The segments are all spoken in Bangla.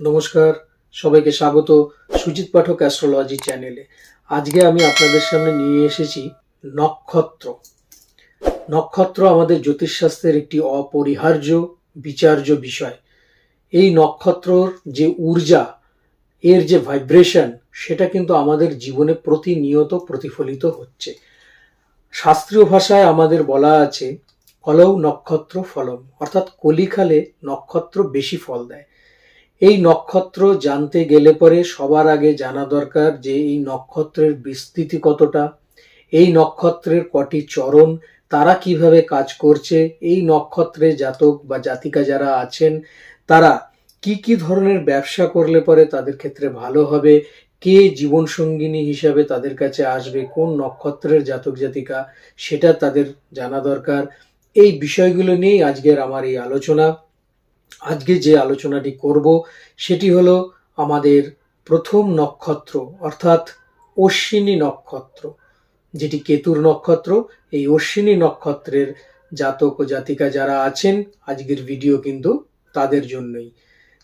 নমস্কার, সবাইকে স্বাগত সুজিত পাঠক অ্যাস্ট্রোলজি চ্যানেলে। আজকে আমি আপনাদের সামনে নিয়ে এসেছি নক্ষত্র। নক্ষত্র আমাদের জ্যোতিষশাস্ত্রের একটি অপরিহার্য, বিচার্য বিষয়। এই নক্ষত্রর যে ঊর্জা, এর যে ভাইব্রেশন, সেটা কিন্তু আমাদের জীবনে প্রতিনিয়ত প্রতিফলিত হচ্ছে। শাস্ত্রীয় ভাষায় আমাদের বলা আছে, কলৌ নক্ষত্র ফলম অর্থাৎ কলিকালে নক্ষত্র বেশি ফল দেয়। এই নক্ষত্র জানতে গেলে পরে সবার আগে জানা দরকার যে এই নক্ষত্রের বিস্তৃতি কতটা, এই নক্ষত্রের কটি চরণ, তারা কীভাবে কাজ করছে, এই নক্ষত্রে জাতক বা জাতিকা যারা আছেন, তারা কি কি ধরনের ব্যবসা করলে পরে তাদের ক্ষেত্রে ভালো হবে, কে জীবন সঙ্গিনী হিসাবে তাদের কাছে আসবে, কোন নক্ষত্রের জাতক জাতিকা, সেটা তাদের জানা দরকার। এই বিষয়গুলো নিয়েই আজকের আমার এই আলোচনা। আজকে যে আলোচনাটি করব, সেটি হলো আমাদের প্রথম নক্ষত্র, অর্থাৎ অশ্বিনী নক্ষত্র, যেটি কেতুর নক্ষত্র। এই অশ্বিনী নক্ষত্রের জাতক ও জাতিকা যারা আছেন, আজকের ভিডিও কিন্তু তাদের জন্যই।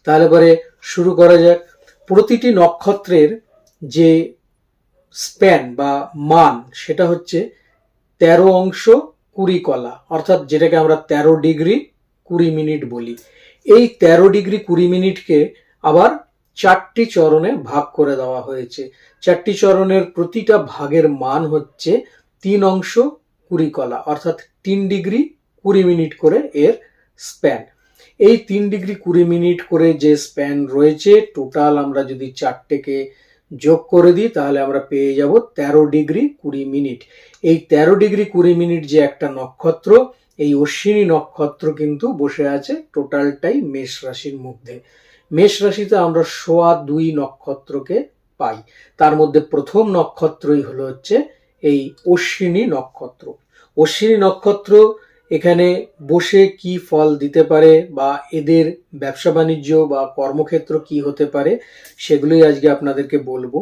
তাহলে পরে শুরু করা যাক। প্রতিটি নক্ষত্রের যে স্প্যান বা মান, সেটা হচ্ছে তেরো অংশ কুড়ি কলা, অর্থাৎ যেটাকে আমরা তেরো ডিগ্রি কুড়ি মিনিট বলি। এই তেরো ডিগ্রি কুড়ি মিনিটকে আবার চারটি চরণে ভাগ করে দেওয়া হয়েছে। চারটি চরণের প্রতিটা ভাগের মান হচ্ছে তিন অংশ কুড়ি কলা, অর্থাৎ তিন ডিগ্রি কুড়ি মিনিট করে এর স্প্যান। এই তিন ডিগ্রি কুড়ি মিনিট করে যে স্প্যান রয়েছে, টোটাল আমরা যদি চারটেকে যোগ করে দিই, তাহলে আমরা পেয়ে যাব তেরো ডিগ্রি কুড়ি মিনিট। এই তেরো ডিগ্রি কুড়ি মিনিট যে একটা নক্ষত্র এই অশ্বিনী নক্ষত্র কিন্তু বসে আছে টোটালটাই মেষ রাশির মধ্যে। মেষ রাশিতে আমরা সোয়া দুই নক্ষত্রকে পাই। তার মধ্যে প্রথম নক্ষত্রই হলো হচ্ছে এই অশ্বিনী নক্ষত্র। অশ্বিনী নক্ষত্র এখানে বসে কি ফল দিতে পারে বা এদের ব্যবসা বাণিজ্য বা কর্মক্ষেত্র কি হতে পারে সেগুলোই আজকে আপনাদেরকে বলব।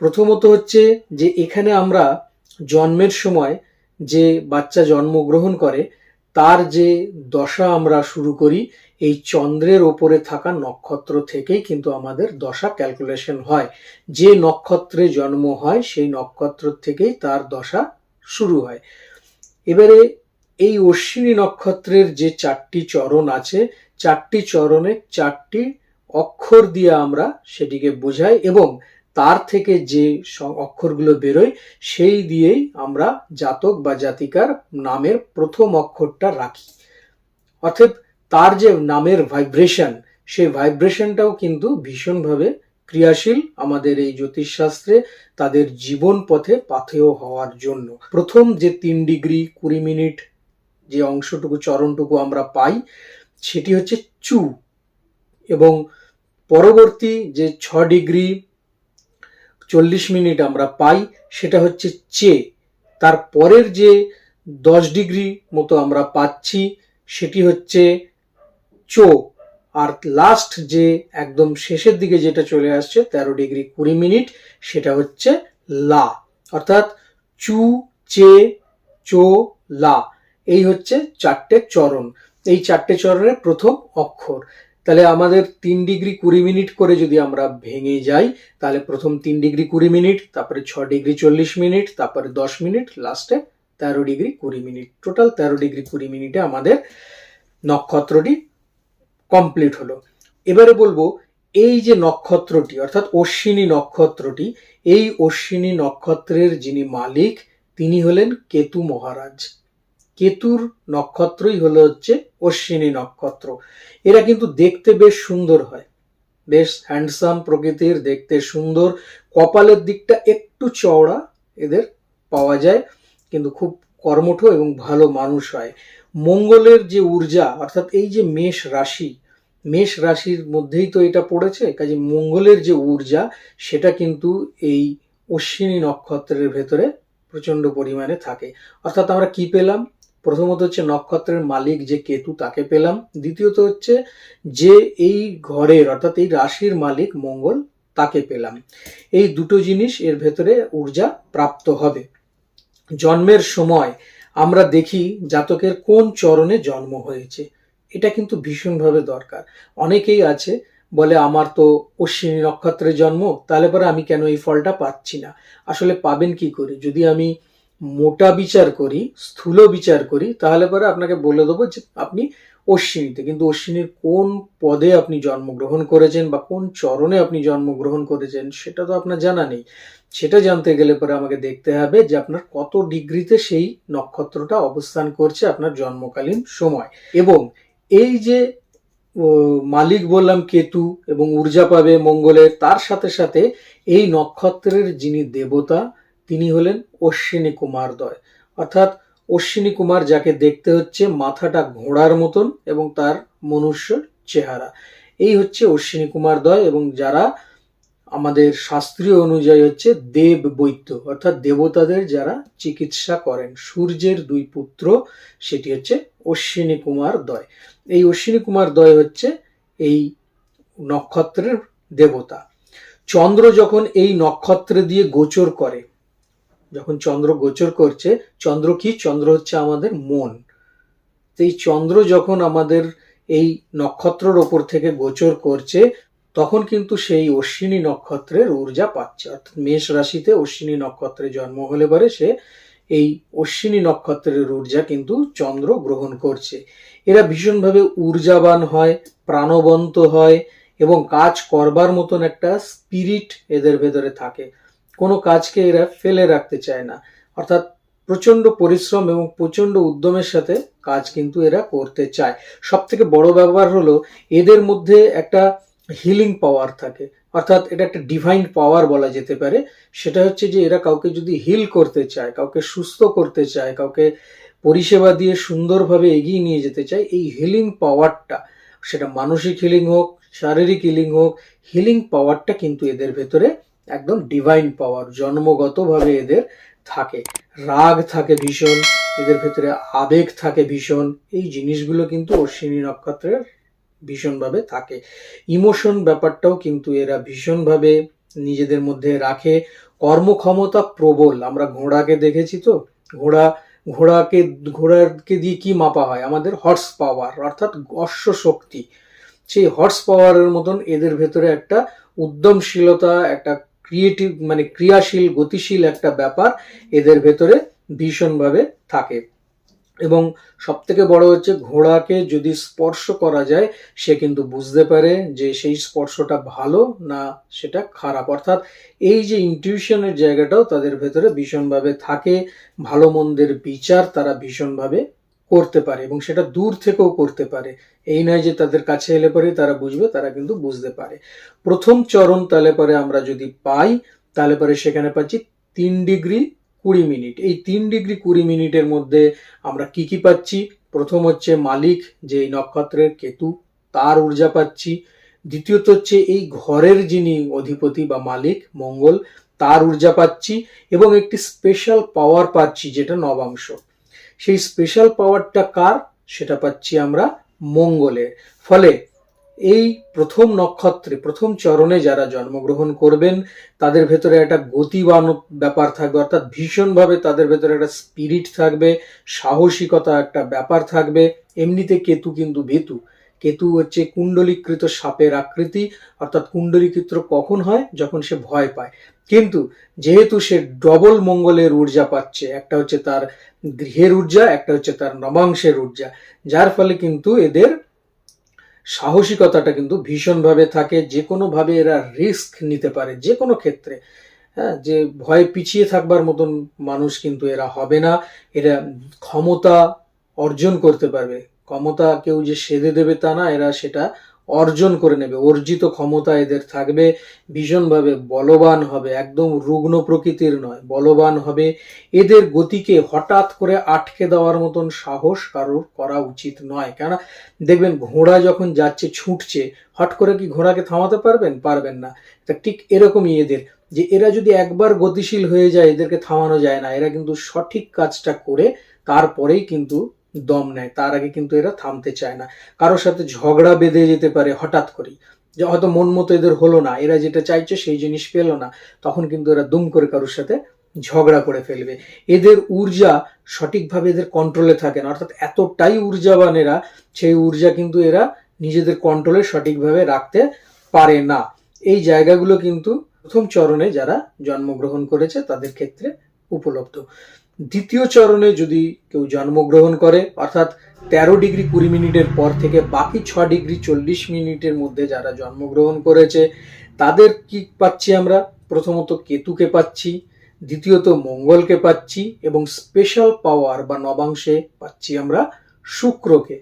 প্রথমত হচ্ছে যে এখানে আমরা জন্মের সময় যে বাচ্চা জন্মগ্রহণ করে তার যে দশা আমরা শুরু করি, এই চন্দ্রের ওপরে থাকা নক্ষত্র থেকেই কিন্তু আমাদের দশা ক্যালকুলেশন হয়। যে নক্ষত্রে জন্ম হয়, সেই নক্ষত্র থেকেই তার দশা শুরু হয়। এবারে এই অশ্বিনী নক্ষত্রের যে চারটি চরণ আছে, চারটি চরণে চারটি অক্ষর দিয়ে আমরা সেটিকে বোঝাই এবং তার থেকে যে অক্ষরগুলো বেরোয়, সেই দিয়েই আমরা জাতক বা জাতিকার নামের প্রথম অক্ষরটা রাখি। অর্থাৎ তার যে নামের ভাইব্রেশন সেই ভাইব্রেশনটাও কিন্তু ভীষণভাবে ক্রিয়াশীল আমাদের এই জ্যোতিষশাস্ত্রে তাদের জীবন পথে পাথেয় হওয়ার জন্য। প্রথম যে তিন ডিগ্রি কুড়ি মিনিট যে অংশটুকু, চরণটুকু আমরা পাই, সেটি হচ্ছে চু এবং পরবর্তী যে ছ ডিগ্রি চল্লিশ মিনিট আমরা পাই, সেটা হচ্ছে চে। তার পরের যে দশ ডিগ্রি মতো আমরা পাচ্ছি, সেটি হচ্ছে চো। আর লাস্ট যে একদম শেষের দিকে যেটা চলে আসছে, তেরো ডিগ্রি কুড়ি মিনিট, সেটা হচ্ছে লা। অর্থাৎ চু, চে, চো, লা। এই হচ্ছে চারটে চরণ। এই চারটে চরণের প্রথম অক্ষর। তাহলে আমাদের তিন ডিগ্রি কুড়ি মিনিট করে যদি আমরা ভেঙে যাই, তাহলে প্রথম তিন ডিগ্রি কুড়ি মিনিট, তারপরে ছ ডিগ্রি চল্লিশ মিনিট, তারপরে দশ মিনিট, লাস্টে তেরো ডিগ্রি কুড়ি মিনিট। টোটাল তেরো ডিগ্রি কুড়ি মিনিটে আমাদের নক্ষত্রটি কমপ্লিট হলো। এবারে বলব, এই যে নক্ষত্রটি, অর্থাৎ অশ্বিনী নক্ষত্রটি, এই অশ্বিনী নক্ষত্রের যিনি মালিক, তিনি হলেন কেতু মহারাজ। কেতুর নক্ষত্রই হলো হচ্ছে অশ্বিনী নক্ষত্র। এরা কিন্তু দেখতে বেশ সুন্দর হয়। বেশ হ্যান্ডসাম প্রকৃতির, দেখতে সুন্দর। কপালের দিকটা একটু চওড়া এদের পাওয়া যায়, কিন্তু খুব কর্মঠ এবং ভালো মানুষ হয়। মঙ্গলের যে ঊর্জা, অর্থাৎ এই যে মেষ রাশি, মেষ রাশির মধ্যেই তো এটা পড়েছে কাজে মঙ্গলের যে ঊর্জা, সেটা কিন্তু এই অশ্বিনী নক্ষত্রের ভেতরে প্রচণ্ড পরিমাণে থাকে। অর্থাৎ আমরা কি পেলাম? প্রথমত হচ্ছে নক্ষত্রের মালিক যে কেতু, তাকে পেলাম। দ্বিতীয়ত হচ্ছে যে এই ঘরের, অর্থাৎ এই রাশির মালিক মঙ্গল, তাকে পেলাম। এই দুটো জিনিস এর ভেতরে ঊর্জা প্রাপ্ত হবে। জন্মের সময় আমরা দেখি জাতকের কোন চরণে জন্ম হয়েছে। এটা কিন্তু ভীষণভাবে দরকার। অনেকেই আছে বলে, আমার তো অশ্বিনী নক্ষত্রের জন্ম, তাহলে পরে আমি কেন এই ফলটা পাচ্ছি না? আসলে পাবেন কি করে? যদি আমি মোটা বিচার করি, স্থূল বিচার করি, তাহলে পরে আপনাকে বলে দেবো যে আপনি অশ্বিনীতে। কিন্তু অশ্বিনীর কোন পদে আপনি জন্মগ্রহণ করেছেন বা কোন চরণে আপনি জন্মগ্রহণ করেছেন, সেটা তো আপনার জানা নেই। সেটা জানতে গেলে পরে আমাকে দেখতে হবে যে আপনার কত ডিগ্রিতে সেই নক্ষত্রটা অবস্থান করছে আপনার জন্মকালীন সময়। এবং এই যে মালিক বললাম কেতু এবং ঊর্জা পাবে মঙ্গলের তার সাথে সাথে এই নক্ষত্রের যিনি দেবতা তিনি হলেন অশ্বিনী কুমারদয় অর্থাৎ অশ্বিনী কুমার যাকে দেখতে হচ্ছে মাথাটা ঘোড়ার মতন এবং তার মনুষ্য চেহারা। এই হচ্ছে অশ্বিনী কুমারদয় এবং যারা আমাদের শাস্ত্রীয় অনুযায়ী হচ্ছে দেব বৈদ্য, অর্থাৎ দেবতাদের যারা চিকিৎসা করেন। সূর্যের দুই পুত্র, সেটি হচ্ছে অশ্বিনী কুমার দয়। এই অশ্বিনী কুমার দয় হচ্ছে এই নক্ষত্রের দেবতা। চন্দ্র যখন এই নক্ষত্র দিয়ে গোচর করে যখন চন্দ্র গোচর করছে, চন্দ্র কি? চন্দ্র হচ্ছে আমাদের মন। তো এই চন্দ্র যখন আমাদের এই নক্ষত্রর ওপর থেকে গোচর করছে, তখন কিন্তু সেই অশ্বিনী নক্ষত্রের ঊর্জা পাচ্ছে। অর্থাৎ মেষ রাশিতে অশ্বিনী নক্ষত্রে জন্ম হলে পরে সে এই অশ্বিনী নক্ষত্রের ঊর্জা কিন্তু চন্দ্র গ্রহণ করছে। এরা ভীষণভাবে ঊর্জাবান হয়, প্রাণবন্ত হয় এবং কাজ করবার মতন একটা স্পিরিট এদের ভেতরে থাকে। কোনো কাজকে এরা ফেলে রাখতে চায় না। অর্থাৎ প্রচণ্ড পরিশ্রম এবং প্রচণ্ড উদ্যমের সাথে কাজ কিন্তু এরা করতে চায়। সব থেকে বড় ব্যাপার হলো এদের মধ্যে একটা হিলিং পাওয়ার থাকে। অর্থাৎ এটা একটা ডিভাইন পাওয়ার বলা যেতে পারে। সেটা হচ্ছে যে এরা কাউকে যদি হিল করতে চায়, কাউকে সুস্থ করতে চায়, কাউকে পরিষেবা দিয়ে সুন্দরভাবে এগিয়ে নিয়ে যেতে চায়, এই হিলিং পাওয়ারটা সেটা মানসিক হিলিং হোক, শারীরিক হিলিং হোক হিলিং পাওয়ারটা কিন্তু এদের ভেতরে একদম ডিভাইন পাওয়ার জন্মগতভাবে এদের থাকে। রাগ থাকে ভীষণ, এদের ভেতরে আবেগ থাকে ভীষণ। এই জিনিসগুলো কিন্তু অশ্বিনী নক্ষত্রের ভীষণভাবে থাকে। ইমোশন ব্যাপারটাও কিন্তু এরা ভীষণভাবে নিজেদের মধ্যে রাখে। কর্মক্ষমতা প্রবল। আমরা ঘোড়াকে দেখেছি তো। ঘোড়া, ঘোড়াকে ঘোড়াকে দিয়ে কি মাপা হয়? আমাদের হর্স পাওয়ার অর্থাৎ অশ্ব শক্তি। সেই হর্স পাওয়ারের মতন এদের ভেতরে একটা উদ্যমশীলতা, একটা ক্রিয়েটিভ মানে ক্রিয়াশীল, গতিশীল একটা ব্যাপার এদের ভেতরে ভীষণভাবে থাকে। এবং সব থেকে বড় হচ্ছে ঘোড়াকে যদি স্পর্শ করা যায়, সে কিন্তু বুঝতে পারে যে সেই স্পর্শটা ভালো না সেটা খারাপ। অর্থাৎ এই যে ইনটিউশনের জায়গাটাও তাদের ভেতরে ভীষণভাবে থাকে, ভালো মন্দের বিচার তারা ভীষণভাবে করতে পারে এবং সেটা দূর থেকেও করতে পারে। এই নয় যে তাদের কাছে এলে পরে তারা বুঝবে, তারা কিন্তু বুঝতে পারে। প্রথম চরণ তাহলে পরে আমরা যদি পাই তাহলে পরে সেখানে পাচ্ছি তিন ডিগ্রি কুড়ি মিনিট। এই তিন ডিগ্রি কুড়ি মিনিটের মধ্যে আমরা কি কি পাচ্ছি? প্রথম হচ্ছে মালিক, যে এই নক্ষত্রের কেতু, তার ঊর্জা পাচ্ছি। দ্বিতীয়ত হচ্ছে এই ঘরের যিনি অধিপতি বা মালিক, মঙ্গল, তার ঊর্জা পাচ্ছি এবং একটি স্পেশাল পাওয়ার পাচ্ছি, যেটা নবাংশ। সেই স্পেশাল পাওয়ারটা কার? সেটা পাচ্ছি আমরা মঙ্গলে। ফলে এই প্রথম নক্ষত্রে, প্রথম চরণে যারা জন্মগ্রহণ করবেন, তাদের ভেতরে একটা গতিবান ব্যাপার থাকবে, অর্থাৎ ভীষণভাবে তাদের ভেতরে একটা স্পিরিট থাকবে, সাহসিকতা একটা ব্যাপার থাকবে। এমনিতে কেতু কিন্তু ভেতু। কেতু হচ্ছে কুণ্ডলীকৃত সাপের আকৃতি, অর্থাৎ কুণ্ডলীকৃত কখন হয়? যখন সে ভয় পায়। কিন্তু যেহেতু সে ডবল মঙ্গলের ঊর্জা পাচ্ছে, একটা হচ্ছে তার গৃহের ঊর্জা, একটা হচ্ছে তার নবাংশের ঊর্জা, যার ফলে কিন্তু এদের সাহসিকতাটা কিন্তু ভীষণভাবে থাকে, যে কোনোভাবে এরা রিস্ক নিতে পারে, যে কোনো ক্ষেত্রে। হ্যাঁ যে ভয় পিছিয়ে থাকবার মতন মানুষ কিন্তু এরা হবে না, এরা ক্ষমতা অর্জন করতে পারবে। ক্ষমতা কেউ যে সেধে দেবে তা না, এরা সেটা অর্জন করে নেবে, অর্জিত ক্ষমতা এদের থাকবে, ভীষণভাবে বলবান হবে, একদম রুগ্ন প্রকৃতির নয়, বলবান হবে। এদের গতিকে হঠাৎ করে আটকে দেওয়ার মতন সাহস কারোর করা উচিত নয়। কেননা, দেখবেন ঘোড়া যখন যাচ্ছে, ছুটছে, হট করে কি ঘোড়াকে থামাতে পারবেন? পারবেন না। তা ঠিক এরকমই এদের, যে এরা যদি একবার গতিশীল হয়ে যায়, এদেরকে থামানো যায় না, এরা কিন্তু সঠিক কাজটা করে তারপরেই কিন্তু দম নেয়। তার আগে কিন্তু এরা থামতে চায় না। কারোর সাথে ঝগড়া বেঁধে যেতে পারে হঠাৎ করেই। যে হয়তো মন মতো এদের হলো না, এরা যেটা চাইছে সেই জিনিস পেল না, তখন কিন্তু এরা দুম করে কারোর সাথে ঝগড়া করে ফেলবে। এদের ঊর্জা সঠিকভাবে এদের কন্ট্রোলে থাকে না, অর্থাৎ এতটাই ঊর্জাবান এরা, সেই ঊর্জা কিন্তু এরা নিজেদের কন্ট্রোলে সঠিকভাবে রাখতে পারে না। এই জায়গাগুলো কিন্তু প্রথম চরণে যারা জন্মগ্রহণ করেছে, তাদের ক্ষেত্রে উপলব্ধ। দ্বিতীয় চরণে যদি কেউ জন্মগ্রহণ করে, অর্থাৎ তেরো ডিগ্রি কুড়ি মিনিটের পর থেকে বাকি ছ ডিগ্রি চল্লিশ মিনিটের মধ্যে যারা জন্মগ্রহণ করেছে, তাদের কি পাচ্ছি আমরা? প্রথমত কেতুকে পাচ্ছি, দ্বিতীয়ত মঙ্গলকে পাচ্ছি, এবং স্পেশাল পাওয়ার বা নবাংশে পাচ্ছি আমরা শুক্রকে।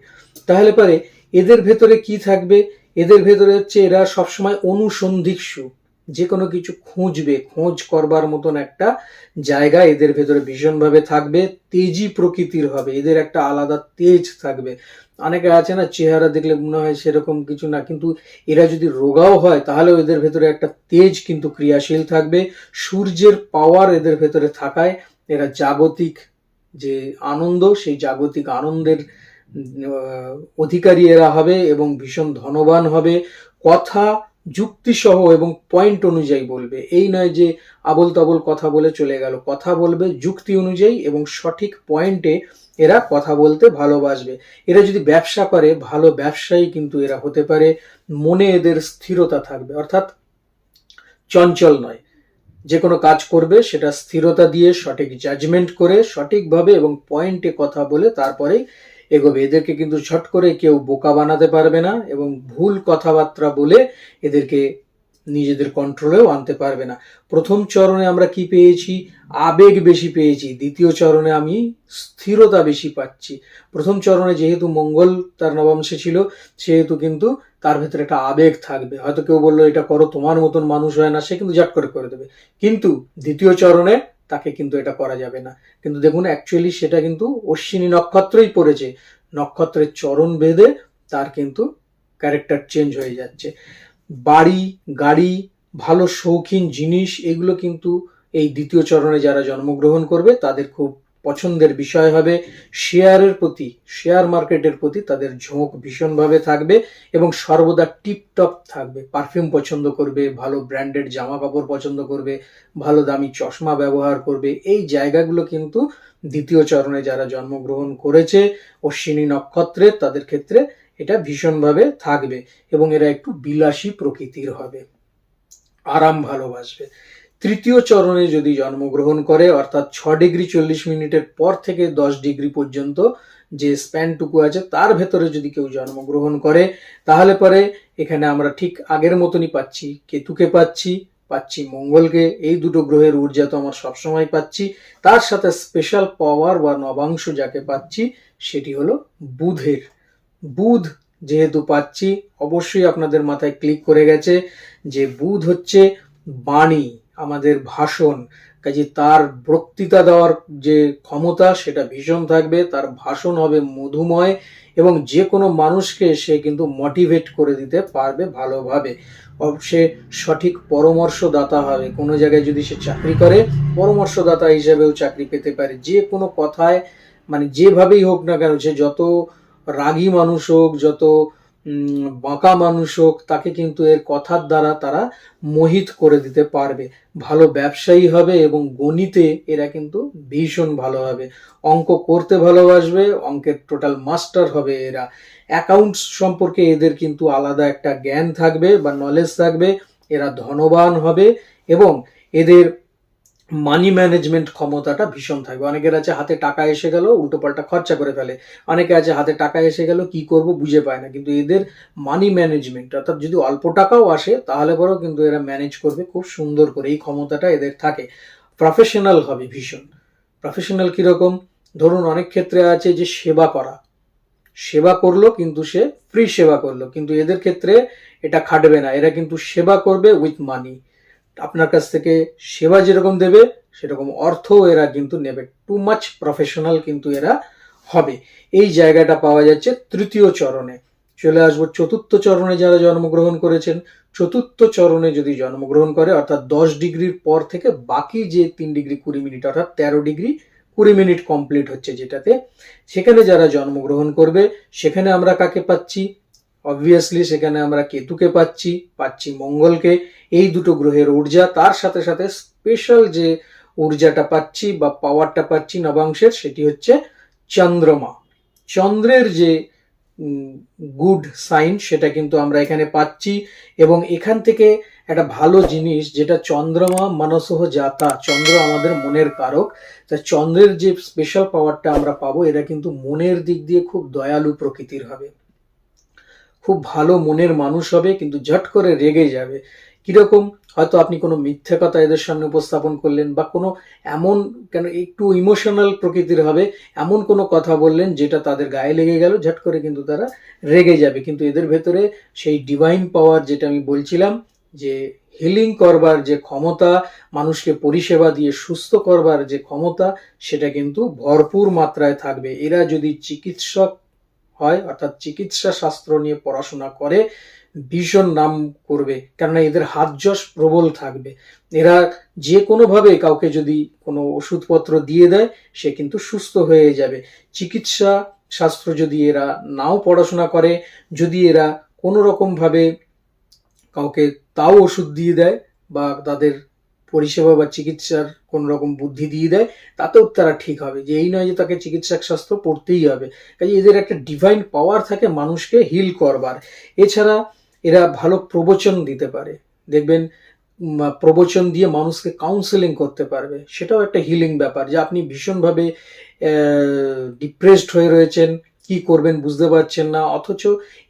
তাহলে পরে এদের ভেতরে কি থাকবে? এদের ভেতরে হচ্ছে এরা সবসময় অনুসন্ধিৎসু যে কোনো কিছু খুঁজবে, খোঁজ করবার মতন একটা জায়গা এদের ভেতরে ভীষণভাবে থাকবে, তেজি প্রকৃতির হবে, এদের একটা আলাদা তেজ থাকবে। অনেকে আছে না, চেহারা দেখলে মনে হয় সেরকম কিছু না, কিন্তু এরা যদি রোগাও হয়, তাহলেও এদের ভেতরে একটা তেজ কিন্তু ক্রিয়াশীল থাকবে। সূর্যের পাওয়ার এদের ভেতরে থাকায় এরা জাগতিক যে আনন্দ, সেই জাগতিক আনন্দের অধিকারী এরা হবে এবং ভীষণ ধনবান হবে। কথা যুক্তিসহ এবং পয়েন্ট অনুযায়ী বলবে। এই নয় যে আবল তাবল কথা বলে চলে গেল। কথা বলবে যুক্তি অনুযায়ী এবং সঠিক পয়েন্টে এরা কথা বলতে ভালোবাসবে। এরা যদি ব্যবসা করে, ভালো ব্যবসায়ী কিন্তু এরা হতে পারে। মনে এদের স্থিরতা থাকবে। অর্থাৎ চঞ্চল নয়। যে কোনো কাজ করবে, সেটা স্থিরতা দিয়ে, সঠিক জাজমেন্ট করে, সঠিকভাবে এবং পয়েন্টে কথা বলে তারপরেই এগোবে। এদেরকে কিন্তু ছট করে কেউ বোকা বানাতে পারবে না এবং ভুল কথাবার্তা বলে এদেরকে নিজেদের কন্ট্রোলেও আনতে পারবে না। প্রথম চরণে আমরা কি পেয়েছি? আবেগ বেশি পেয়েছি। দ্বিতীয় চরণে আমি স্থিরতা বেশি পাচ্ছি। প্রথম চরণে যেহেতু মঙ্গল তার নবাংশে ছিল, সেহেতু কিন্তু তার ভেতরে একটা আবেগ থাকবে। হয়তো কেউ বলল, এটা করো, তোমার মতন মানুষ হয় না, সে কিন্তু জাট করে করে দেবে। কিন্তু দ্বিতীয় চরণে তাকে কিন্তু এটা করা যাবে না। কিন্তু দেখুন অ্যাকচুয়ালি সেটা কিন্তু অশ্বিনী নক্ষত্রই পড়েছে। নক্ষত্রের চরণ বেঁধে তার কিন্তু ক্যারেক্টার চেঞ্জ হয়ে যাচ্ছে। বাড়ি, গাড়ি, ভালো শৌখিন জিনিস, এগুলো কিন্তু এই দ্বিতীয় চরণে যারা জন্মগ্রহণ করবে, তাদের খুব পছন্দের বিষয় হবে শেয়ারের প্রতি, শেয়ার মার্কেটের প্রতি তাদের ঝোঁক ভীষণভাবে থাকবে এবং সর্বদা টিপটপ থাকবে। পারফিউম পছন্দ করবে, ভালো ব্র্যান্ডেড জামা কাপড় পছন্দ করবে, ভালো দামি চশমা ব্যবহার করবে। এই জায়গাগুলো কিন্তু দ্বিতীয় চরণে যারা জন্মগ্রহণ করেছে অশ্বিনী নক্ষত্রের তাদের ক্ষেত্রে এটা ভীষণভাবে থাকবে এবং এরা একটু বিলাসী প্রকৃতির হবে। আরাম ভালোবাসবে। তৃতীয় চরণে যদি জন্মগ্রহণ করে, অর্থাৎ ছ ডিগ্রি চল্লিশ মিনিটের পর থেকে দশ ডিগ্রি পর্যন্ত যে স্প্যানটুকু আছে, তার ভেতরে যদি কেউ জন্মগ্রহণ করে, তাহলে পরে এখানে আমরা ঠিক আগের মতনই পাচ্ছি। কেতুকে পাচ্ছি পাচ্ছি মঙ্গলকে, এই দুটো গ্রহের ঊর্জা তো আমরা সবসময় পাচ্ছি। তার সাথে স্পেশাল পাওয়ার বা নবাংশ যাকে পাচ্ছি, সেটি হলো বুধের। বুধ যেহেতু পাচ্ছি, অবশ্যই আপনাদের মাথায় ক্লিক করে গেছে যে বুধ হচ্ছে বাণী। আমাদের ভাষণ, কাজে তার বক্তৃতা দেওয়ার যে ক্ষমতা, সেটা ভীষণ থাকবে। তার ভাষণ হবে মধুময় এবং যে কোনো মানুষকে সে কিন্তু মোটিভেট করে দিতে পারবে ভালোভাবে। সে সঠিক পরামর্শদাতা হবে। কোনো জায়গায় যদি সে চাকরি করে, পরামর্শদাতা হিসেবেও চাকরি পেতে পারে। যে কোনো কথায় মানে যেভাবেই হোক না কেন, সে যত রাগী মানুষ হোক, যত বাঁকা মানুষ হোক, তাকে কিন্তু এর কথার দ্বারা তারা মোহিত করে দিতে পারবে। ভালো ব্যবসায়ী হবে এবং গণিতে এরা কিন্তু ভীষণ ভালো হবে। অঙ্ক করতে ভালোবাসবে, অঙ্কের টোটাল মাস্টার হবে এরা। অ্যাকাউন্টস সম্পর্কে এদের কিন্তু আলাদা একটা জ্ঞান থাকবে বা নলেজ থাকবে, এরা ধনবান হবে এবং এদের মানি ম্যানেজমেন্ট ক্ষমতাটা ভীষণ থাকবে। অনেকের আছে হাতে টাকা এসে গেল, উল্টোপাল্টা খরচা করে ফেলে। অনেকে আছে হাতে টাকা এসে গেল, কি করব বুঝে পায় না। কিন্তু এদের মানি ম্যানেজমেন্ট অর্থাৎ যদি অল্প টাকাও আসে, তাহলে পরেও কিন্তু এরা ম্যানেজ করবে খুব সুন্দর করে। এই ক্ষমতাটা এদের থাকে। প্রফেশনাল হবে ভীষণ। প্রফেশনাল কীরকম? ধরুন অনেক ক্ষেত্রে আছে যে সেবা করা। সেবা করল, কিন্তু সে ফ্রি সেবা করল। কিন্তু এদের ক্ষেত্রে এটা খাটবে না। এরা কিন্তু সেবা করবে উইথ মানি আপনার কাছ থেকে সেবা যেরকম দেবে, সেরকম অর্থও এরা কিন্তু নেবে। টু মাচ প্রফেশনাল কিন্তু এরা হবে। এই জায়গাটা পাওয়া যাচ্ছে তৃতীয় চরণে। চলে আসব চতুর্থ চরণে যারা জন্মগ্রহণ করেছেন। চতুর্থ চরণে যদি জন্মগ্রহণ করে, অর্থাৎ দশ ডিগ্রির পর থেকে বাকি যে তিন ডিগ্রি কুড়ি মিনিট, অর্থাৎ তেরো ডিগ্রি কুড়ি মিনিট কমপ্লিট হচ্ছে যেটাতে। সেখানে যারা জন্মগ্রহণ করবে, সেখানে আমরা কাকে পাচ্ছি? অবভিয়াসলি সেখানে আমরা কেতুকে পাচ্ছি পাচ্ছি মঙ্গলকে। এই দুটো গ্রহের ঊর্জা, তার সাথে সাথে স্পেশাল যে ঊর্জাটা পাচ্ছি বা পাওয়ারটা পাচ্ছি নবাংশের, সেটি হচ্ছে চন্দ্রমা। চন্দ্রের যে গুড সাইন সেটা কিন্তু আমরা এখানে পাচ্ছি। এবং এখান থেকে একটা ভালো জিনিস, যেটা চন্দ্রমা মানসহ জাতা চন্দ্র আমাদের মনের কারক, তা চন্দ্রের যে স্পেশাল পাওয়ারটা আমরা পাবো এরা কিন্তু মনের দিক দিয়ে খুব দয়ালু প্রকৃতির হবে। খুব ভালো মনের মানুষ হবে, কিন্তু ঝট করে রেগে যাবে। কীরকম? হয়তো আপনি কোনো মিথ্যে কথা এদের সামনে উপস্থাপন করলেন বা কোনো এমন, কেন একটু ইমোশনাল প্রকৃতির হবে, এমন কোনো কথা বললেন যেটা তাদের গায়ে লেগে গেল, ঝট করে কিন্তু তারা রেগে যাবে। কিন্তু এদের ভেতরে সেই ডিভাইন পাওয়ার যেটা আমি বলছিলাম, যে হিলিং করবার যে ক্ষমতা, মানুষকে পরিষেবা দিয়ে সুস্থ করবার যে ক্ষমতা, সেটা কিন্তু ভরপুর মাত্রায় থাকবে। এরা যদি চিকিৎসক হয়, অর্থাৎ চিকিৎসা শাস্ত্র নিয়ে পড়াশোনা করে ভীষণ নাম করবে। কেননা এদের হাত যশ প্রবল থাকবে। এরা যে কোনোভাবে কাউকে যদি কোনো ওষুধপত্র দিয়ে দেয়, সে কিন্তু সুস্থ হয়ে যাবে। চিকিৎসা শাস্ত্র যদি এরা নাও পড়াশোনা করে, যদি এরা কোনো রকমভাবে কাউকে তাও ওষুধ দিয়ে দেয় বা তাদের পরিষেবা বা চিকিৎসার কোন রকম বুদ্ধি দিয়ে দেয়, তাতেও তারা ঠিক হবে। যে এই নয় যে তাকে চিকিৎসা শাস্ত্র পড়তেই হবে। কাজে এদের একটা ডিভাইন পাওয়ার থাকে মানুষকে হিল করবার। এছাড়া এরা ভালো প্রবচন দিতে পারে। দেখবেন প্রবচন দিয়ে মানুষকে কাউন্সেলিং করতে পারবে। সেটাও একটা হিলিং ব্যাপার। যে আপনি ভীষণভাবে ডিপ্রেসড হয়ে রয়েছেন, কি করবেন বুঝতে পারছেন না। অথচ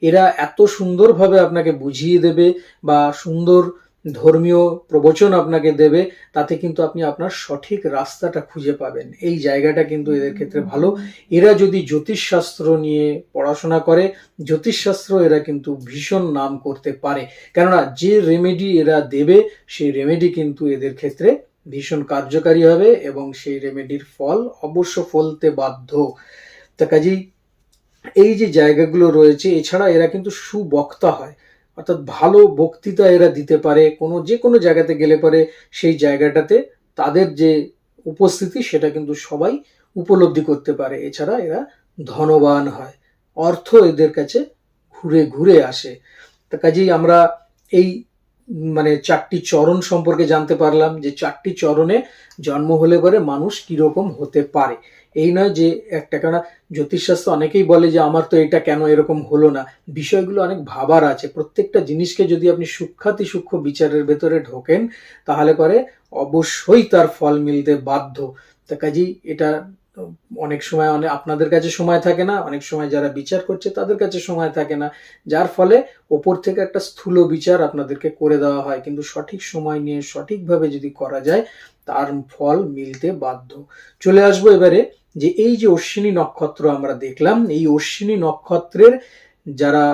এরা এত সুন্দরভাবে আপনাকে বুঝিয়ে দেবে বা সুন্দর ধর্মীয় প্রবচন আপনাকে দেবে, তাতে কিন্তু আপনি আপনার সঠিক রাস্তাটা খুঁজে পাবেন। এই জায়গাটা কিন্তু এদের ক্ষেত্রে ভালো। এরা যদি জ্যোতিষশাস্ত্র নিয়ে পড়াশোনা করে, জ্যোতিষশাস্ত্র এরা কিন্তু ভীষণ নাম করতে পারে। কেননা, যে রেমেডি এরা দেবে, সেই রেমেডি কিন্তু এদের ক্ষেত্রে ভীষণ কার্যকারী হবে এবং সেই রেমেডির ফল অবশ্য ফলতে বাধ্য। তা কাজেই এই যে জায়গাগুলো রয়েছে, এছাড়া এরা কিন্তু সুবক্তা হয়। অর্থাৎ ভালো বক্তৃতা এরা দিতে পারে, কোনো যে কোনো জায়গাতে গেলে পরে, সেই জায়গাটাতে তাদের যে উপস্থিতি সেটা কিন্তু সবাই উপলব্ধি করতে পারে। এছাড়া এরা ধনবান হয়, অর্থ এদের কাছে ঘুরে ঘুরে আসে। তা কাজেই আমরা এই মানে চারটি চরণ সম্পর্কে জানতে পারলাম যে চারটি চরণে জন্ম হলে পরে মানুষ কীরকম হতে পারে। এই নয় যে একটা, কেননা জ্যোতিষশাস্ত্র অনেকেই বলে যে আমার তো এটা কেন এরকম হলো না। বিষয়গুলো অনেক ভাবার আছে। প্রত্যেকটা জিনিসকে যদি আপনি সূক্ষাতি সূক্ষ্ম বিচারের ভেতরে ঢোকেন, তাহলে পরে অবশ্যই তার ফল মিলতে বাধ্য। তা কাজেই এটা অনেক সময় অনেক আপনাদের কাছে সময় থাকে না। অনেক সময় যারা বিচার করছে, তাদের কাছে সময় থাকে না। যার ফলে ওপর থেকে একটা স্থূল বিচার আপনাদেরকে করে দেওয়া হয়। কিন্তু সঠিক সময় নিয়ে সঠিকভাবে যদি করা যায়, তার ফল মিলতে বাধ্য। চলে আসব এবারে যে এই যে অশ্বিনী নক্ষত্র আমরা দেখলাম, এই অশ্বিনী নক্ষত্রের যারা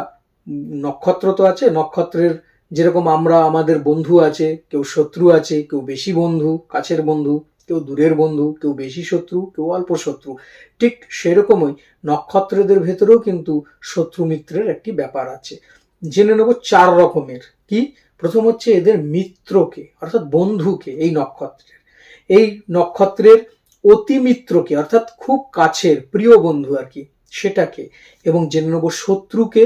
নক্ষত্র তো আছে, নক্ষত্রের যেরকম আমরা আমাদের বন্ধু আছে, কেউ শত্রু আছে, কেউ বেশি বন্ধু, কাছের বন্ধু, কেউ দূরের বন্ধু, কেউ বেশি শত্রু, কেউ অল্প শত্রু, ঠিক সেরকমই নক্ষত্রদের ভেতরেও কিন্তু শত্রু মিত্রের একটি ব্যাপার আছে। জেনে নেব চার রকমের। কি? প্রথম হচ্ছে এদের মিত্রকে, অর্থাৎ বন্ধুকে, এই নক্ষত্রের। এই নক্ষত্রের অতি মিত্রকে অর্থাৎ খুব কাছের, প্রিয় বন্ধু আর কি, সেটাকে, এবং জেনে নেব শত্রুকে,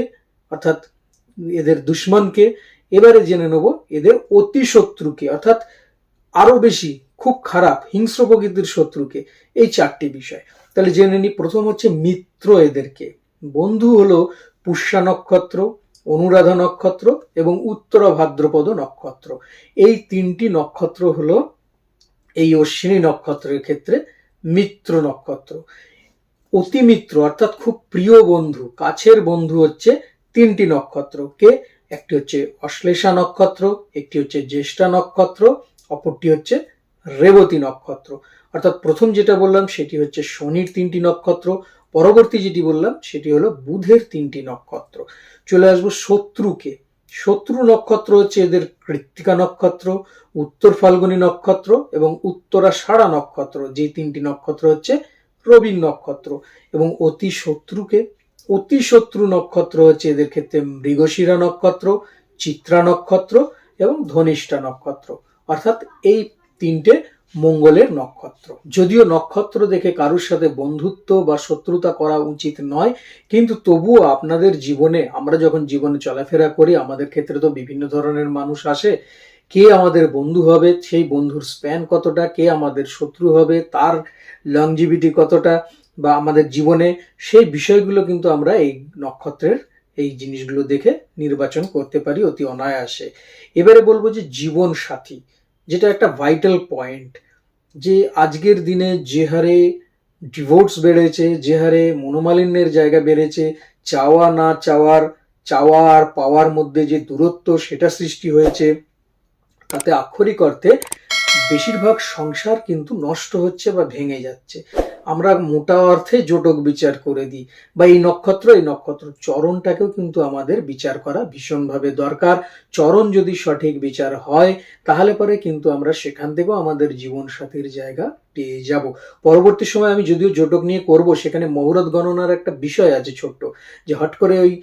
অর্থাৎ এদের দুশ্মনকে, এবারে জেনে নেব এদের অতি শত্রুকে অর্থাৎ আরও বেশি খুব খারাপ, হিংস্র প্রকৃতির শত্রুকে, এই চারটি বিষয়। তাহলে জেনে নি, প্রথম হচ্ছে মিত্র এদেরকে। বন্ধু হলো পুষ্যা নক্ষত্র, অনুরাধা নক্ষত্র এবং উত্তরা ভাদ্রপদ নক্ষত্র। এই তিনটি নক্ষত্র হলো এই অশ্বিনী নক্ষত্রের ক্ষেত্রে মিত্র নক্ষত্র। অতি মিত্র, অর্থাৎ খুব প্রিয় বন্ধু, কাছের বন্ধু হচ্ছে তিনটি নক্ষত্র। কে? একটি হচ্ছে অশ্লেষা নক্ষত্র, একটি হচ্ছে জ্যেষ্ঠা নক্ষত্র, অপরটি হচ্ছে রেবতী নক্ষত্র। অর্থাৎ প্রথম যেটা বললাম, সেটি হচ্ছে শনির তিনটি নক্ষত্র। পরবর্তী যেটি বললাম, সেটি হলো বুধের তিনটি নক্ষত্র। চলে আসব শত্রুকে। শত্রু নক্ষত্র হচ্ছে এদের কৃত্তিকা নক্ষত্র, উত্তর ফাল্গুনী নক্ষত্র এবং উত্তরাষাঢ়া নক্ষত্র। যে তিনটি নক্ষত্র হচ্ছে রবীন নক্ষত্র। এবং অতি শত্রুকে, অতি শত্রু নক্ষত্র হচ্ছে এদের ক্ষেত্রে মৃগশিরা নক্ষত্র, চিত্রা নক্ষত্র এবং ধনিষ্ঠা নক্ষত্র। অর্থাৎ এই তিনটে মঙ্গলের নক্ষত্র। যদিও নক্ষত্র দেখে কারুর সাথে বন্ধুত্ব বা শত্রুতা করা উচিত নয়, কিন্তু তবুও আপনাদের জীবনে, আমরা যখন জীবনে চলাফেরা করি, আমাদের ক্ষেত্রে তো বিভিন্ন ধরনের মানুষ আসে। কে আমাদের বন্ধু হবে, সেই বন্ধুর স্প্যান কতটা, কে আমাদের শত্রু হবে, তার লংজিভিটি কতটা, বা আমাদের জীবনে, সেই বিষয়গুলো কিন্তু আমরা এই নক্ষত্রের এই জিনিসগুলো দেখে নির্বাচন করতে পারি অতি অনায়াসে। এবারে বলব যে জীবন সাথী যেটা একটা ভাইটাল পয়েন্ট যে আজকের দিনে যে হারে ডিভোর্স বেড়েছে, যে হারে মনোমালিন্যের জায়গা বেড়েছে, চাওয়া না চাওয়ার, চাওয়া আর পাওয়ার মধ্যে যে দূরত্ব সেটা সৃষ্টি হয়েছে, তাতে আক্ষরিক অর্থে বেশিরভাগ সংসার কিন্তু নষ্ট হচ্ছে বা ভেঙে যাচ্ছে। আমরা মোটা অর্থে জোটক বিচার করে দিই। বা এই নক্ষত্র এই নক্ষত্র চরণটাকেও কিন্তু আমাদের বিচার করা ভীষণভাবে দরকার। চরণ যদি সঠিক বিচার হয়, তাহলে পরে কিন্তু আমরা সেখান থেকেও আমাদের জীবন সাথীর জায়গা পেয়ে যাব। পরবর্তী সময় আমি যদিও জোটক নিয়ে করব, সেখানে মহুরত গণনার একটা বিষয় আছে ছোট্ট। যে হট করে ওই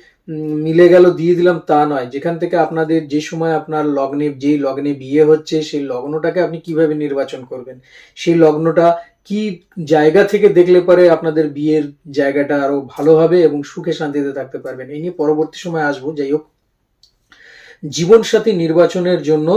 মিলে গেল, দিয়ে দিলাম, তা নয়। যেখান থেকে আপনাদের যে সময় আপনার লগ্নে, যেই লগ্নে বিয়ে হচ্ছে, সেই লগ্নটাকে আপনি কীভাবে নির্বাচন করবেন? সেই লগ্নটা কি জায়গা থেকে দেখলে পরে আপনাদের বিয়ের জায়গাটা আরও ভালো হবে এবং সুখে শান্তিতে থাকতে পারবেন? এই নিয়ে পরবর্তী সময় আসব। যাই হোক, জীবনসাথী নির্বাচনের জন্য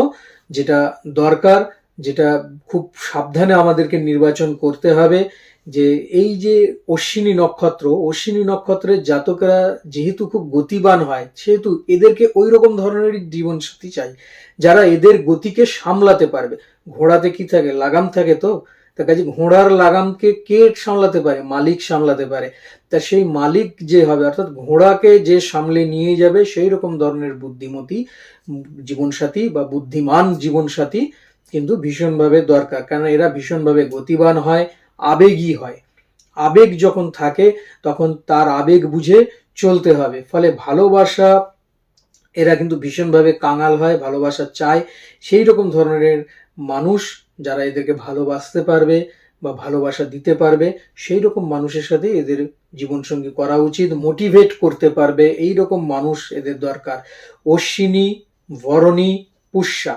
যেটা দরকার, যেটা খুব সাবধানে আমাদেরকে নির্বাচন করতে হবে, যে এই যে অশ্বিনী নক্ষত্র, অশ্বিনী নক্ষত্রের জাতকরা যেহেতু খুব গতিবান হয়, সেহেতু এদেরকে ওই রকম ধরনেরই জীবনসাথী চাই, যারা এদের গতিকে সামলাতে পারবে। ঘোড়াতে কি থাকে? লাগাম থাকে তো? তার কাছে ঘোড়ার লাগামকে কে সামলাতে পারে? মালিক সামলাতে পারে। তা সেই মালিক যে হবে, অর্থাৎ ঘোড়াকে যে সামলে নিয়ে যাবে, সেই রকম ধরনের বুদ্ধিমতী জীবনসাথী বা বুদ্ধিমান জীবনসাথী কিন্তু ভীষণভাবে দরকার। কারণ এরা ভীষণভাবে গতিবান হয়, আবেগী হয়। আবেগ যখন থাকে, তখন তার আবেগ বুঝে চলতে হবে। ফলে ভালোবাসা, এরা কিন্তু ভীষণভাবে কাঙাল হয়, ভালোবাসা চায়। সেই রকম ধরনের মানুষ যারা এদেরকে ভালোবাসতে পারবে বা ভালোবাসা দিতে পারবে সেই রকম মানুষের সাথে এদের জীবনসঙ্গী করা উচিত মোটিভেট করতে পারবে। এই রকম মানুষ এদের দরকার। অশ্বিনী, বরণী, পুষ্যা।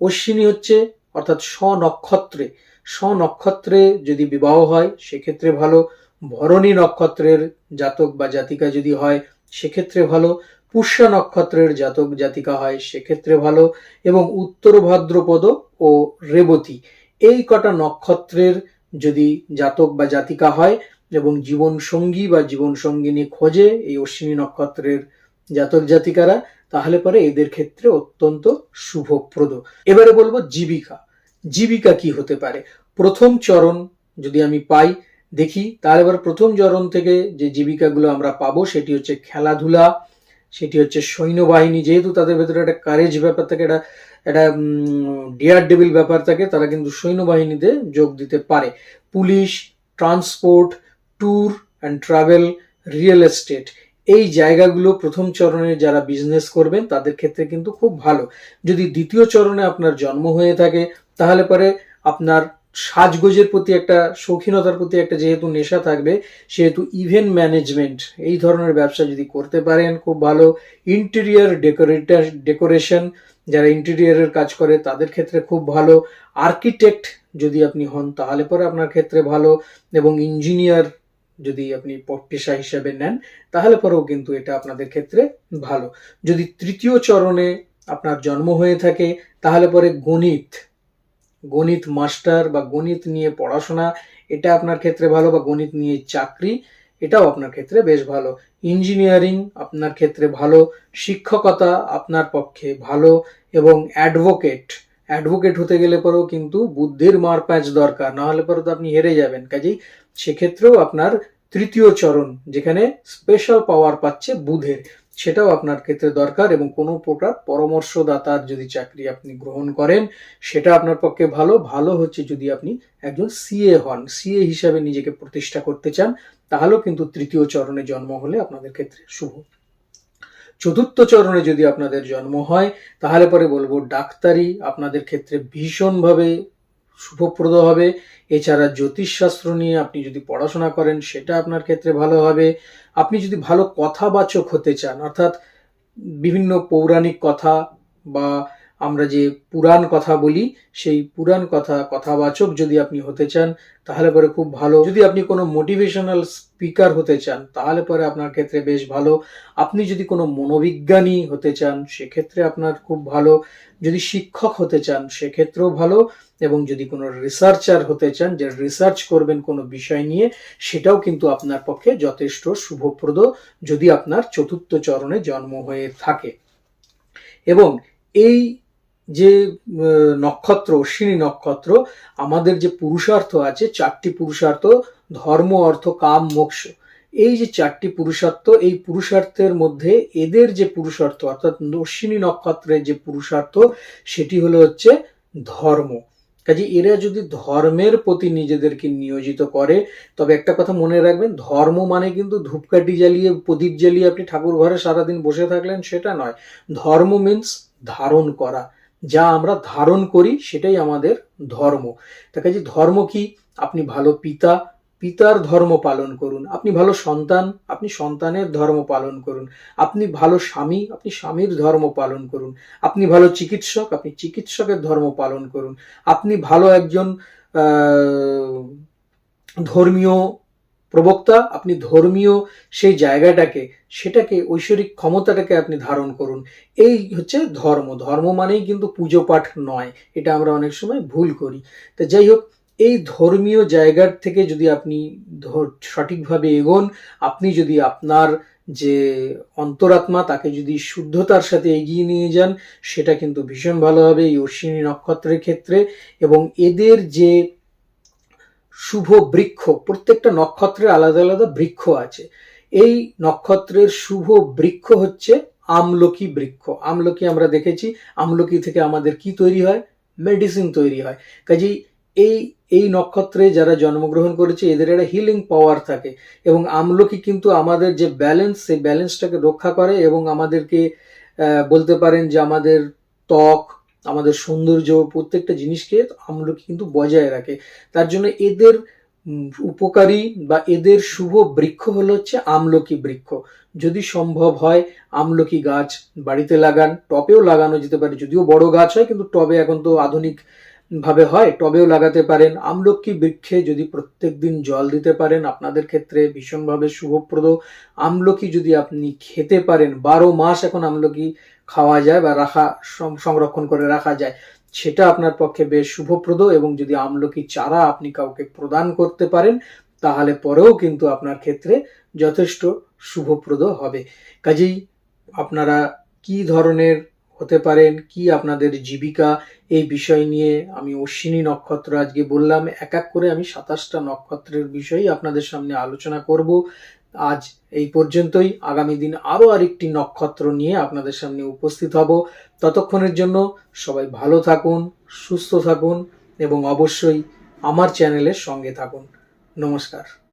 অশ্বিনী হচ্ছে, অর্থাৎ স্বনক্ষত্রে। স্বনক্ষত্রে যদি বিবাহ হয়, সেক্ষেত্রে ভালো। ভরণী নক্ষত্রের জাতক বা জাতিকা যদি হয়, সেক্ষেত্রে ভালো। পুষ্যা নক্ষত্রের জাতক জাতিকা হয়, সেক্ষেত্রে ভালো। এবং উত্তর ভাদ্রপদ ও রেবতী, এই কটা নক্ষত্রের যদি জাতক বা জাতিকা হয় এবং জীবন সঙ্গী বা জীবন সঙ্গিনী খোঁজে এই অশ্বিনী নক্ষত্রের জাতক জাতিকারা, তাহলে পরে এদের ক্ষেত্রে অত্যন্ত শুভপ্রদ। এবারে বলব জীবিকা। জীবিকা কি হতে পারে? প্রথম চরণ যদি আমি পাই, দেখি, তাহলে এবার প্রথম চরণ থেকে যে জীবিকাগুলো আমরা পাবো, সেটি হচ্ছে খেলাধুলা সেটি হচ্ছে সৈন্যবাহিনী। যেহেতু তাদের ভেতরে একটা কারেজ ব্যাপার থাকে, একটা একটা ডিয়ার ডেবিল ব্যাপার থাকে, তারা কিন্তু সৈন্যবাহিনীতে যোগ দিতে পারে। Police transport tour and travel real estate এই জায়গাগুলো প্রথম চরণে যারা বিজনেস করবেন, তাদের ক্ষেত্রে কিন্তু খুব ভালো। যদি দ্বিতীয় চরণে আপনার জন্ম হয়ে থাকে, তাহলে পরে আপনার সাজগোজের প্রতি একটা, শৌখিনতার প্রতি একটা যেহেতু নেশা থাকবে, সেহেতু ইভেন্ট ম্যানেজমেন্ট এই ধরনের ব্যবসা যদি করতে পারেন, খুব ভালো ইন্টেরিয়ার ডেকোরেটার ডেকোরেশন যারা ইন্টেরিয়ারের কাজ করে, তাদের ক্ষেত্রে খুব ভালো। আর্কিটেক্ট যদি আপনি হন, তাহলে পরে আপনার ক্ষেত্রে ভালো। এবং ইঞ্জিনিয়ার যদি আপনি পেশা হিসেবে নেন, তাহলে পরেও কিন্তু এটা আপনাদের ক্ষেত্রে ভালো। যদি তৃতীয় চরণে আপনার জন্ম হয়ে থাকে, তাহলে পরে গণিত গণিত মাস্টার বা গণিত নিয়ে পড়াশোনা, এটা আপনার ক্ষেত্রে ভালো বা গণিত নিয়ে চাকরি, এটাও আপনার ক্ষেত্রে বেশ ভালো। ইঞ্জিনিয়ারিং আপনার ক্ষেত্রে ভালো, শিক্ষকতা আপনার পক্ষে ভালো এবং অ্যাডভোকেট অ্যাডভোকেট হতে গেলে পরেও কিন্তু বুদ্ধির মার প্যাঁচ দরকার, না হলে পরে তো আপনি হেরে যাবেন। কাজেই সেক্ষেত্রেও আপনার তৃতীয় চরণ, যেখানে স্পেশাল পাওয়ার পাচ্ছে বুধের। সেটাও আপনার ক্ষেত্রে দরকার এবং কোনো প্রকার পরামর্শদাতার যদি চাকরি আপনি গ্রহণ করেন, সেটা আপনার পক্ষে ভালো। ভালো হচ্ছে যদি আপনি একজন সিএ হন সিএ হিসাবে নিজেকে প্রতিষ্ঠা করতে চান, তাহলেও কিন্তু তৃতীয় চরণে জন্ম হলে আপনাদের ক্ষেত্রে শুভ। চতুর্থ চরণে যদি আপনাদের জন্ম হয়, তাহলে পরে বলব ডাক্তারি আপনাদের ক্ষেত্রে ভীষণভাবে শুভপ্রদ হবে। এছাড়া জ্যোতিষশাস্ত্র নিয়ে আপনি যদি পড়াশোনা করেন, সেটা আপনার ক্ষেত্রে ভালো হবে। আপনি যদি ভালো কথাবাচক হতে চান, অর্থাৎ বিভিন্ন পৌরাণিক কথা বা আমরা যে পুরাণ কথা বলি, সেই পুরাণ কথা, কথাবাচক যদি আপনি হতে চান, তাহলে পরে খুব ভালো। যদি আপনি কোনো মোটিভেশনাল স্পিকার হতে চান, তাহলে পরে আপনার ক্ষেত্রে বেশ ভালো। আপনি যদি কোনো মনোবিজ্ঞানী হতে চান, সেক্ষেত্রে আপনার খুব ভালো। যদি শিক্ষক হতে চান, সেক্ষেত্রেও ভালো। এবং যদি কোনো রিসার্চার হতে চান, যে রিসার্চ করবেন কোনো বিষয় নিয়ে, সেটাও কিন্তু আপনার পক্ষে যথেষ্ট শুভপ্রদ যদি আপনার চতুর্থ চরণে জন্ম হয়ে থাকে। এবং এই যে নক্ষত্র, অশ্বিনী নক্ষত্র, আমাদের যে পুরুষার্থ আছে, চারটি পুরুষার্থ, ধর্ম, অর্থ, কাম, মোক্ষ, এই যে চারটি পুরুষার্থ, এই পুরুষার্থের মধ্যে এদের যে পুরুষার্থ, অর্থাৎ অশ্বিনী নক্ষত্রের যে পুরুষার্থ, সেটি হলো হচ্ছে ধর্ম। কাজে এরা যদি ধর্মের প্রতি নিজেদেরকে নিয়োজিত করে, তবে একটা কথা মনে রাখবেন, ধর্ম মানে কিন্তু ধূপকাঠি জ্বালিয়ে, প্রদীপ জ্বালিয়ে আপনি ঠাকুর ঘরে সারাদিন বসে থাকলেন, সেটা নয়। ধর্ম মিন্স ধারণ করা। যা আমরা ধারণ করি সেটাই আমাদের ধর্ম। তা কাজে ধর্ম কি? আপনি ভালো পিতা, পিতার ধর্ম পালন করুন। আপনি ভালো সন্তান, আপনি সন্তানের ধর্ম পালন করুন। আপনি ভালো স্বামী, আপনি স্বামীর ধর্ম পালন করুন। আপনি ভালো চিকিৎসক, আপনি চিকিৎসকের ধর্ম পালন করুন। আপনি ভালো একজন ধর্মীয় প্রবক্তা, আপনি ধর্মীয় সেই জায়গাটাকে, সেটাকে, ঐশ্বরিক ক্ষমতাটাকে আপনি ধারণ করুন। এই হচ্ছে ধর্ম। ধর্ম মানেই কিন্তু পুজো পাঠ নয়। এটা আমরা অনেক সময় ভুল করি। তা যাই হোক, এই ধর্মীয় জায়গার থেকে যদি আপনি সঠিকভাবে এগোন, আপনি যদি আপনার যে অন্তরাত্মা, তাকে যদি শুদ্ধতার সাথে এগিয়ে নিয়ে যান, সেটা কিন্তু ভীষণ ভালো হবে এই অশ্বিনী নক্ষত্রের ক্ষেত্রে। এবং এদের যে শুভ বৃক্ষ, প্রত্যেকটা নক্ষত্রের আলাদা আলাদা বৃক্ষ আছে। এই নক্ষত্রের শুভ বৃক্ষ হচ্ছে আমলকি বৃক্ষ। আমলকি আমরা দেখেছি, আমলকি থেকে আমাদের কি তৈরি হয়? মেডিসিন তৈরি হয়। কাজেই এই এই নক্ষত্রে যারা জন্মগ্রহণ করেছে, এদের একটা হিলিং পাওয়ার থাকে। এবং আমলকি কিন্তু আমাদের যে ব্যালেন্স সেই ব্যালেন্সটাকে রক্ষা করে এবং আমাদেরকে বলতে পারেন যে আমাদের ত্বক আমাদের সৌন্দর্য, প্রত্যেকটা জিনিসকে আমলকি কিন্তু বজায় রাখে। তার জন্য এদের উপকারী বা এদের শুভ বৃক্ষ হলো হচ্ছে আমলকি বৃক্ষ। যদি সম্ভব হয়, আমলকি গাছ বাড়িতে লাগান। টবেও লাগানো যেতে পারে, যদিও বড় গাছ হয়, কিন্তু টবে এখন তো আধুনিক ভাবে হয়, টবেও লাগাতে পারেন। আমলকি বৃক্ষে যদি প্রত্যেকদিন জল দিতে পারেন, আপনাদের ক্ষেত্রে ভীষণভাবে শুভপ্রদ। আমলকি যদি আপনি খেতে পারেন, বারো মাস এখন আমলকি খাওয়া যায় বা রাখা সংরক্ষণ করে রাখা যায়, সেটা আপনার পক্ষে বেশ শুভপ্রদ এবং যদি আমলকি চারা আপনি কাউকে প্রদান করতে পারেন, তাহলে পরেও কিন্তু আপনার ক্ষেত্রে যথেষ্ট শুভপ্রদ হবে। কাজেই আপনারা কি ধরনের হতে পারেন, কি আপনাদের জীবিকা, এই বিষয় নিয়ে আমি অশ্বিনী নক্ষত্র আজকে বললাম। এক এক করে আমি সাতাশটা নক্ষত্রের বিষয়ে আপনাদের সামনে আলোচনা করব। আজ এই পর্যন্তই। আগামী দিন আরও আরেকটি নক্ষত্র নিয়ে আপনাদের সামনে উপস্থিত হব। ততক্ষণের জন্য সবাই ভালো থাকুন, সুস্থ থাকুন এবং অবশ্যই আমার চ্যানেলের সঙ্গে থাকুন। নমস্কার।